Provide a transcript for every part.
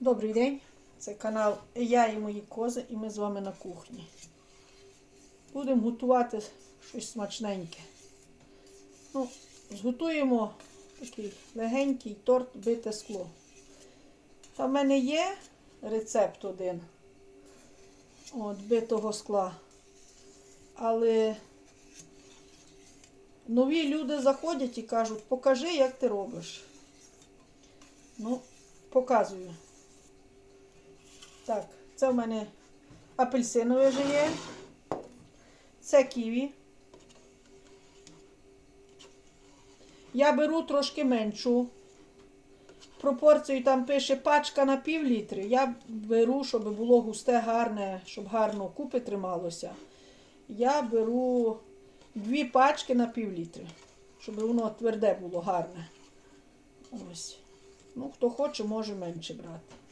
Добрий день. Це канал Я і мої кози, і ми з вами на кухні. Будемо готувати щось смачненьке. Ну, зготуємо такий легенький торт бите скло. Та в мене є рецепт один от, битого скла. Але нові люди заходять і кажуть, покажи, як ти робиш. Ну, показую. Так, це в мене апельсинове вже є. Це ківі. Я беру трошки меншу. Пропорцію там пише пачка на пів літри. Я беру, щоб було густе, гарне, щоб гарно купи трималося. Я беру дві пачки на пів літри, щоб воно тверде було гарне. Ось. Ну, хто хоче, може менше брати.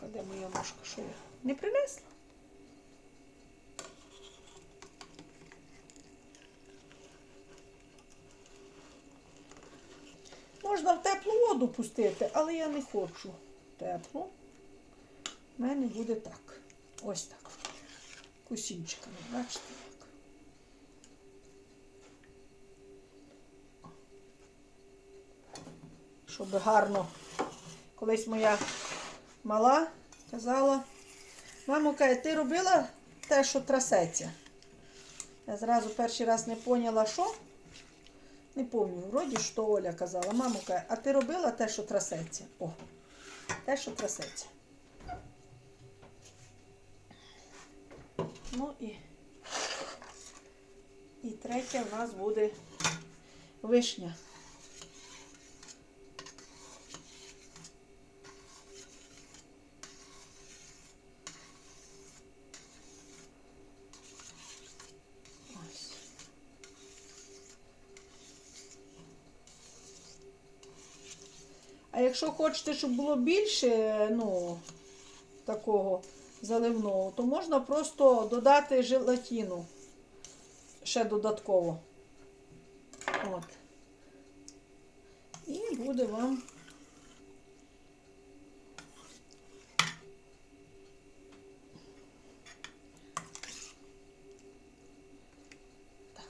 Так, а де моя ложка? Що я? Не принесла? Можна в теплу воду пустити, але я не хочу теплу. У мене буде так. Ось так. Кусінчиками, бачите. Щоб гарно. Колись моя мала казала, мамо, каже, ти робила те, що трасеться. Я зразу перший раз не поняла, що. Не пам'ятаю, вроді що Оля казала. Мамо каже, а ти робила те, що трасеться? О, те, що трасеться. Ну і, і третє в нас буде вишня. Якщо хочете, щоб було більше, ну, такого заливного, то можна просто додати желатину ще додатково. От. І буде вам так.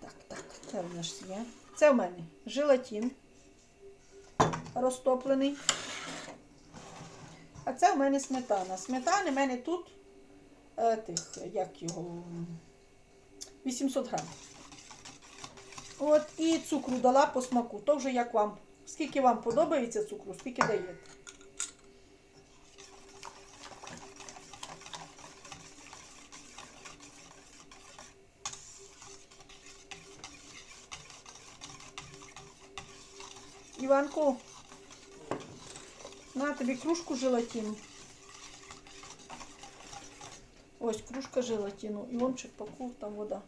Так, так, це в нас є. Це в мене желатин розтоплений. А це в мене сметана. Сметани в мене тут е, тих, як його, 800 грам. От і цукру дала по смаку. То вже як вам. Скільки вам подобається цукру, скільки даєте. Іванко, на тобі кружку желатину. Ось кружка желатину. І вон черпаку, там вода.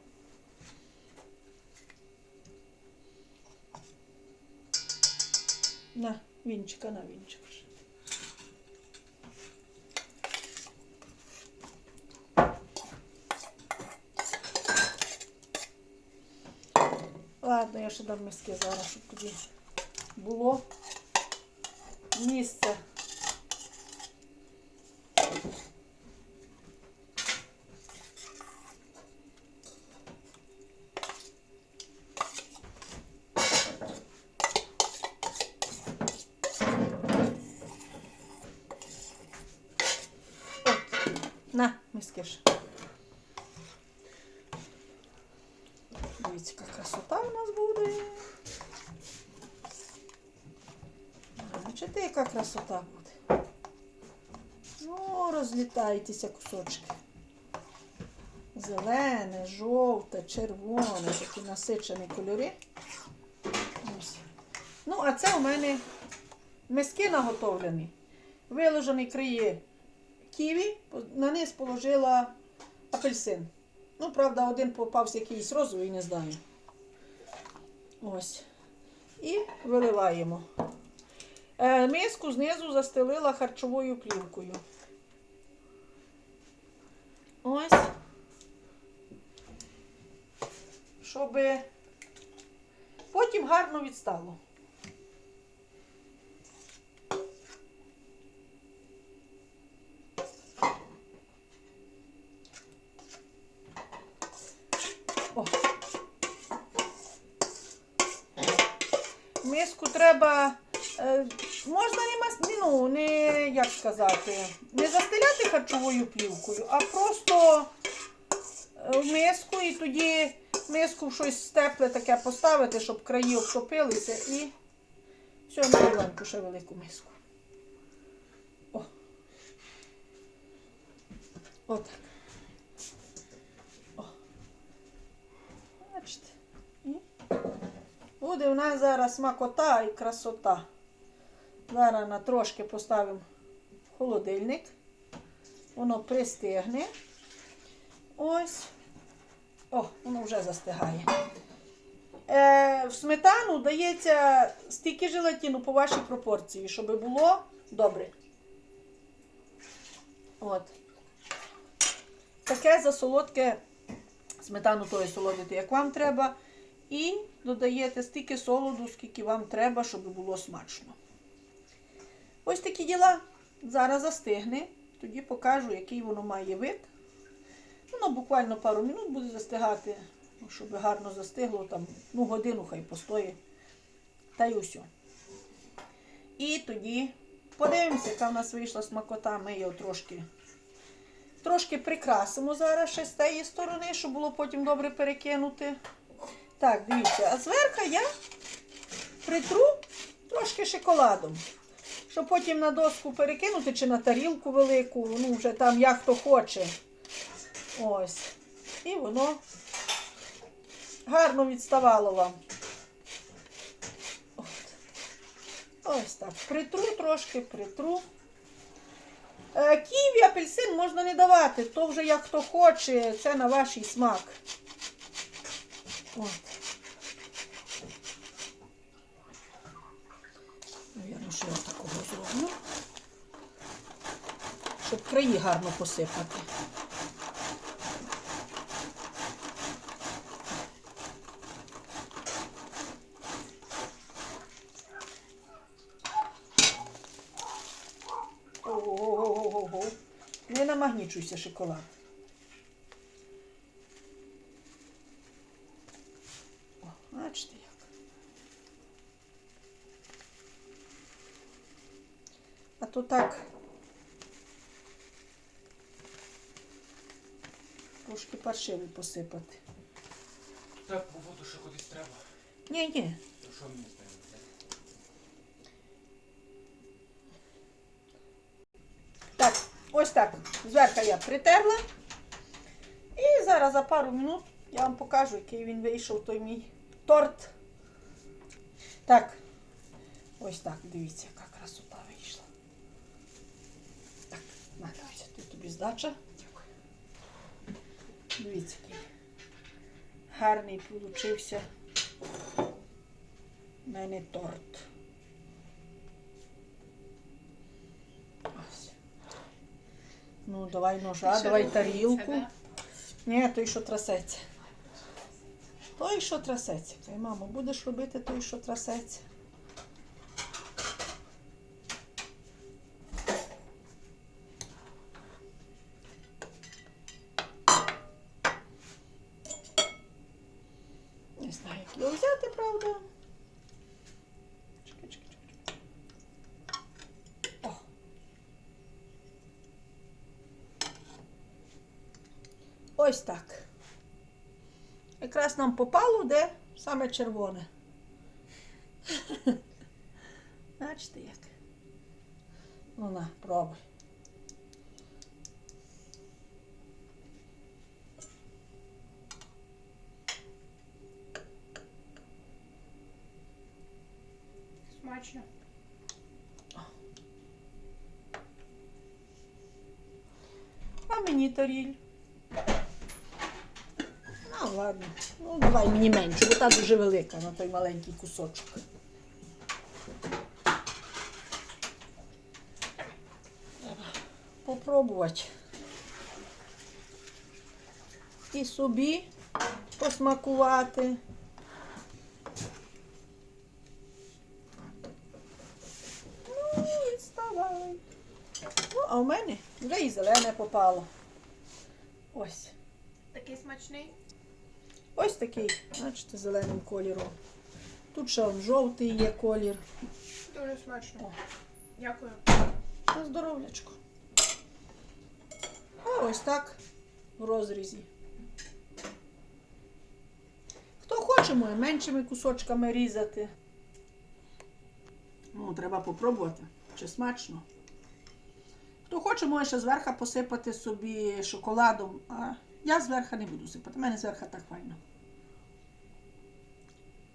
На, вінчика, на вінчик. Ладно, я ще дам миски зараз, щоб тоді було місце. На, миски ж. Дивіться, яка красота у нас буде. Бачите, яка красота буде. Ну, розлітайтеся кусочки. Зелене, жовте, червоне, такі насичені кольори. Ось. Ну, а це у мене миски наготовлені. Виложений криє ківі, на низ положила апельсин. Ну, правда, один попався якийсь розовий, не знаю. Ось. І виливаємо. Е, Миску знизу застелила харчовою плівкою. Ось. Щоб потім гарно відстало. треба. Е, можна не мас... ні, ну, не як сказати, не застеляти харчовою плівкою, а просто е, в миску і тоді миску в щось тепле таке поставити, щоб краї обтопилися і все, на Іванку ще велику миску. О. Отак. О. Бачите. Буде у нас зараз смакота і красота. Зараз на трошки поставимо в холодильник. Воно пристигне. Ось. О, воно вже застигає. Е, в сметану дається стільки желатину по вашій пропорції, щоб було добре. От. Таке засолодке сметану тої солодити, як вам треба. І додаєте стільки солоду, скільки вам треба, щоб було смачно. Ось такі діла. Зараз застигне. Тоді покажу, який воно має вид. Воно буквально пару минут буде застигати, щоб гарно застигло, там, ну, годину хай постоїть. Та й усе. І тоді подивимося, яка в нас вийшла смакота. Ми його трошки, трошки прикрасимо зараз ще з тієї сторони, щоб було потім добре перекинути. Так, дивіться, а зверху я притру трошки шоколадом. Щоб потім на доску перекинути чи на тарілку велику, ну вже там як хто хоче. Ось. І воно гарно відставало вам. От. Ось так. Притру трошки, притру. Е, Ківі, апельсин можна не давати, то вже як хто хоче, це на ваш смак. От. Навірно, такого зроблю. Щоб краї гарно посипати. Ого-го-го-го-го. Не намагнічуйся шоколад. Бачите то так. Трошки паршивий посипати. Так, по воду ще кудись треба. Ні, ні. То що мені ним? Так, ось так. Зверху я притерла. І зараз за пару минут я вам покажу, який він вийшов, той мій торт. Так, ось так, дивіться, яка красота вийшла. Так, на, здача. Дивіться, який гарний получився в мене торт. Ось. Ну, давай ножа, давай тарілку. Ні, той, що трасеться. Той, що трасеться. Кай, мамо, будеш робити той, що трасеться. Не знаю, як його взяти, правда. Чекай, чекай, чекай. О. Ось так. Якраз нам попало, де саме червоне. Бачите як? Ну на, пробуй. Смачно. А мені таріль. Ладно. Ну, давай мені менше, бо та дуже велика на той маленький кусочок. Попробувати. І собі посмакувати. Ну, відставай. Ну, а у мене вже і зелене попало. Ось. Такий смачний. Ось такий, бачите, зеленим кольором. Тут ще жовтий є колір. Дуже смачно. Дякую. На здоров'ячко. А ось так в розрізі. Хто хоче, може меншими кусочками різати. Ну, треба попробувати, чи смачно. Хто хоче, може ще зверху посипати собі шоколадом, а я зверху не буду сипати. У мене зверху так файно.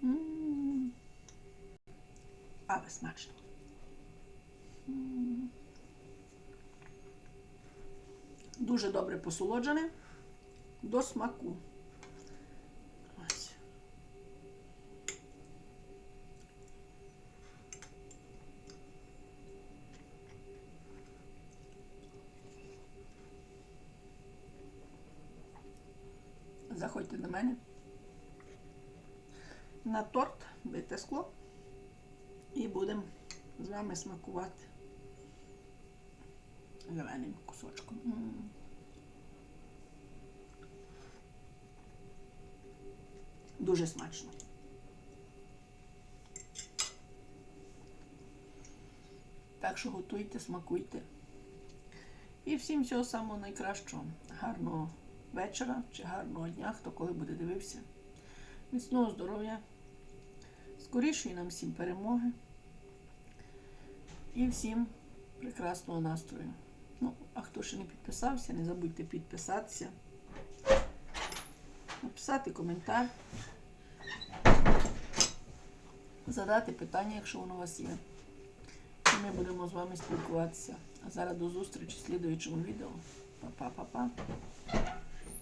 М. Але смачно. М. Дуже добре посолоджене до смаку. Ось. Заходьте до мене на торт, бите скло і будемо з вами смакувати зеленим кусочком. Дуже смачно. Так що готуйте, смакуйте. І всім всього самого найкращого. Гарного вечора чи гарного дня, хто коли буде дивився. Міцного здоров'я, скорішої нам всім перемоги і всім прекрасного настрою. Ну, а хто ще не підписався, не забудьте підписатися, написати коментар, задати питання, якщо воно у вас є. І ми будемо з вами спілкуватися. А зараз до зустрічі в слідуючому відео. Па-па-па-па.